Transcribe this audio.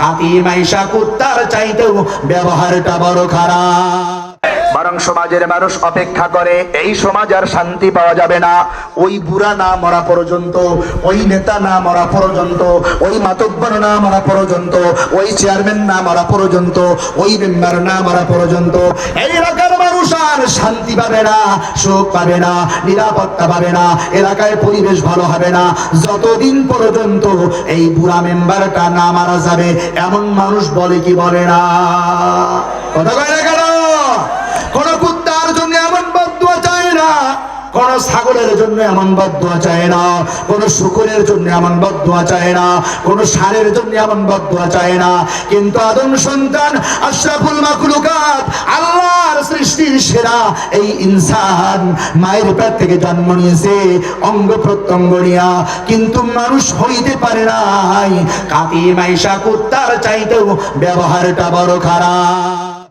মাইশা কুত্তার চাইতেও ব্যবহারটা বড় খারাপ। বরং সমাজের মানুষ অপেক্ষা করে, এই সমাজ আর শান্তি পাওয়া যাবে না। ওই বুড়া না মরা পর্যন্ত, ওই নেতা না মরা পর্যন্ত, ওই মাতব্বর না মরা পর্যন্ত, ওই চেয়ারম্যান না মরা পর্যন্ত, ওই মেম্বার না মরা পর্যন্ত, এই এলাকার মানুষ আর শান্তি পাবে না সুখ পাবে না, নিরাপত্তা পাবে না, এলাকায় পরিবেশ ভালো হবে না। যতদিন পর্যন্ত এই বুড়া মেম্বারটা না মারা যাবে, এমন মানুষ বলে কি বলে না? কথা কয় না কেন? কোন কুত্তার জন্য এমন বদুয়া চায় না, কোন ছাগলের জন্য এমন বদুয়া চায় না, কোন শুকুরের জন্য এমন বদুয়া চায় না, কোন ষাঁড়ের জন্য এমন বদুয়া চায় না। কিন্তু আদম সন্তান আশরাফুল আল্লাহর সৃষ্টির সেরা এই ইনসান মায়ের পেট থেকে জন্ম নিয়েছে, অঙ্গ প্রত্যঙ্গ নিয়া। কিন্তু মানুষ হইতে পারে নাই। কাতি মাইশা কুত্তার চাইতেও ব্যবহারটা বড় খারাপ।